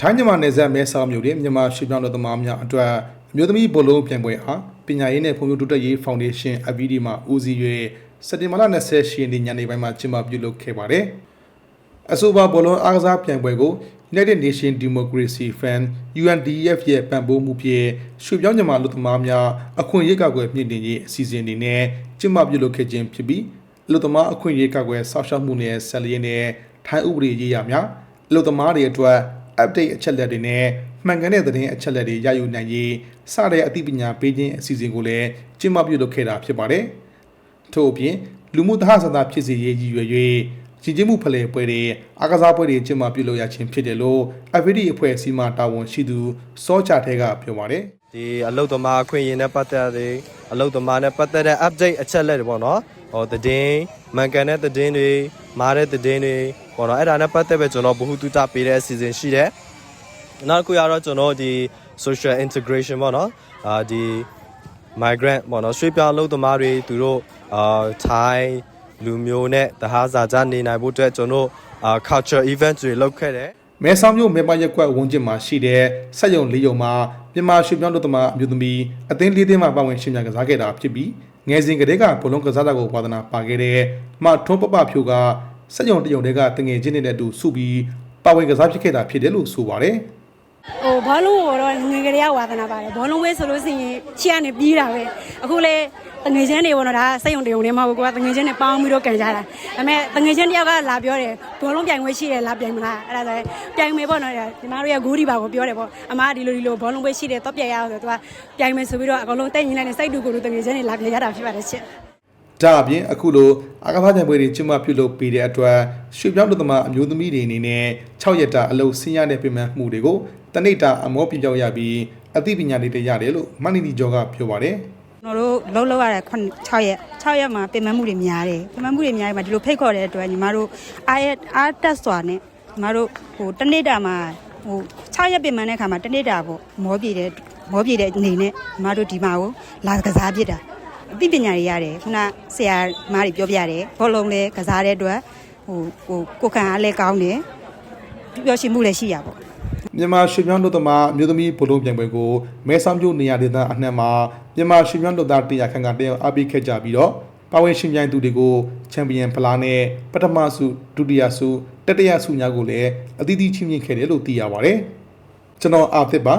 ထိုင်းမြန်မာနယ်စပ်မဲဆောက်မြို့တွင်မြန်မာရွှေပြောင်းတော်သမားများအတွက်အမျိုးသမီးဘောလုံးပြိုင်ပွဲအားပညာရေးနဲ့ဖွံ့ဖြိုးတိုးတက်ရေးဖောင်ဒေးရှင်း AVD မှဦးစီး၍စက်တင်ဘာလ28ရက်နေ့ညနေပိုင်းမှာကျင်းပပြုလုပ်ခဲ့ပါတယ်။အဆိုပါဘောလုံးအားကစားပြိုင်ပွဲကို United Nation Democracy Fund UNDF ရဲ့ပံ့ပိုးမှုဖြင့်ရွှေပြောင်းမြန်မာလူသမားများအခွင့်အရေးကောက်ွယ်မြင့်တင်ရေးအစီအစဉ်တွေနဲ့ကျင်းပပြုလုပ်ခဲ့ခြင်းဖြစ်ပြီးလူသမားအခွင့်အရေးကောက်ွယ်ဆောက်ရှောက်မှုနဲ့ဆက်လျက်နဲ့ထိုင်းဥပဒေရေးရာများလူသမားတွေအတွက် update အချက်လက်တွေနဲ့မှန်ကန်တဲ့သတင်းအချက်လက်တွေရယူနိုင်ရေးစတဲ့အသိပညာပေးခြင်းအစီအစဉ်ကိုလည်းကျင်းပပြုလုပ်ခဲ့တာဖြစ်ပါတယ်။ထို့အပြင်လူမှုသဟဇာတဖြစ်စေရေးရည်ရွယ်၍ရည်ကျင်းမှုဖလှယ်ပွဲတွေအားကစားပွဲတွေကျင်းပပြုလုပ်ရခြင်းဖြစ်တယ်လို့ AVD အဖွဲ့အစည်းမှတာဝန်ရှိသူစောချထဲကပြောပါတယ်။ဒီအလုတ်သမားအခွင့်အရေးနဲ့ပတ်သက်တဲ့အလုတ်သမားနဲ့ပတ်သက်တဲ့ update အချက်လက်တွေပေါ့နော်ဟောသတင်းမှန်ကန်တဲ့သတင်းတွေမားတဲ့သတင်းတွေ ပေါ့နော်အဲ့ဒါနဲ့ပတ်သက်ပဲကျွန်တော်ဘ ഹു တုတပေးတဲ့အစီအစဉ်ရှိတယ်နောက်တစ်ခုကတော့ကျွန်တော်ဒီ social integration ပေါ့နော်အာဒီ migrant ပေါ့နော်ရွှေ့ပြောင်းအလုပ်သမားတွေသူတို့အာထိုင်းလူမျိုးနဲ့တဟားစာကြနေနိုင်ဖို့အတွက်ကျွန်တော်အာ culture event တွေလုပ်ခဲ့တယ်မဲဆောက်မြို့မဲမရက်ကွက်ဝန်းကျင်မှာရှိတဲ့စက်ရုံလေးရုံမှာမြန်မာရွှေပြောင်းတို့သမားအမျိုးသမီးအသင်းလေးသင်းမှာပါဝင်ရှင်များကစားခဲ့တာဖြစ်ပြီးငယ်စဉ်ကတည်းကဘလုံးကစားတာကိုဝါသနာပါခဲ့တဲ့မထွန်းပပဖြိုက စက်ရုံတရုံတွေကတငယ်ချင်းတွေနဲ့အတူစုပြီးပါဝင်ကစားဖြစ်ခဲ့တာဖြစ်တယ်လို့ဆိုပါတယ်ဟိုဘောလုံးကိုတော့ငယ်ကလေးကဝါသနာပါတယ်ဘောလုံးဝဲဆိုလို့ရှိရင်ချီကနေပြီးတာပဲအခုလေတငယ်ချင်းတွေပေါ့နော်ဒါစိတ်ယုံတယုံနေမှာကိုကတငယ်ချင်းတွေပေါင်းပြီးတော့ကန်ကြတာဒါပေမဲ့တငယ်ချင်းတယောက်ကလာပြောတယ်ဘောလုံးပြိုင်ပွဲရှိတယ်လာပြိုင်မလားအဲ့ဒါဆိုပြိုင်မယ်ပေါ့နော်ဒီမတို့ရဲ့ဂိုးဒီပါကိုပြောတယ်ပေါ့အမားဒီလိုဒီလိုဘောလုံးပွဲရှိတယ်တော့ပြိုင်ရအောင်ဆိုတော့သူကပြိုင်မယ်ဆိုပြီးတော့အကုန်လုံးတက်ညီလိုက်နေစိတ်တူကိုယ်တူတငယ်ချင်းတွေလာပြိုင်ရတာဖြစ်ပါတယ်ချစ် ဒါအပြင်အခုလိုအာကစားကြံပွဲတွေကျင်းပပြုလုပ်ပေးတဲ့အတွက်ရွှေပြောင်းတို့သမားအမျိုးသမီးတွေအနေနဲ့6ရက်တာအလုပ်ဆင်းရတဲ့ပြင်ပမှုတွေကိုတနိတာအမောပြပြောက်ရပြီးအသိပညာတွေတရတယ်လို့မန်နီနီကျော်ကပြောပါတယ်ကျွန်တော်တို့လှုပ်လှုပ်ရတဲ့6ရက်6ရက်မှာပြင်ပမှုတွေများတယ်ပြင်ပမှုတွေများတယ်မှာဒီလိုဖိတ်ခေါ်တဲ့အတွက်ညီမတို့အားရအားတက်စွာနဲ့ညီမတို့ဟိုတနေ့တာမှာဟို6ရက်ပြင်ပတဲ့ခါမှာတနေ့တာပေါ့မောပြေတဲ့မောပြေတဲ့အနေနဲ့ညီမတို့ဒီမှာကိုလာကစားပြစ်တာ အသိပညာတွေရတယ်ခုနဆရာမတွေပြောပြတယ်ဘောလုံးလဲကစားတဲ့အတွက်ဟိုဟိုကိုခံအားလဲကောင်းတယ်ပျော်ရွှင်မှုလည်းရှိရပါပေါ့မြန်မာရွှေပြောင်းတို့သမားအမျိုးသမီးဘလုံးပြိုင်ပွဲကိုမဲဆောက်မြို့နေရာဒေသအနှံ့မှာမြန်မာရွှေပြောင်းတို့သားတရားခန့်ကတယောက်အပိခဲ့ကြပြီးတော့ပါဝင်ရှင်ပြိုင်သူတွေကိုချန်ပီယံဖလားနဲ့ပထမဆုဒုတိယဆုတတိယဆုများကိုလည်းအသီးသီးချီးမြှင့်ခဲ့တယ်လို့သိရပါတယ်ကျွန်တော်အာသစ်ပါ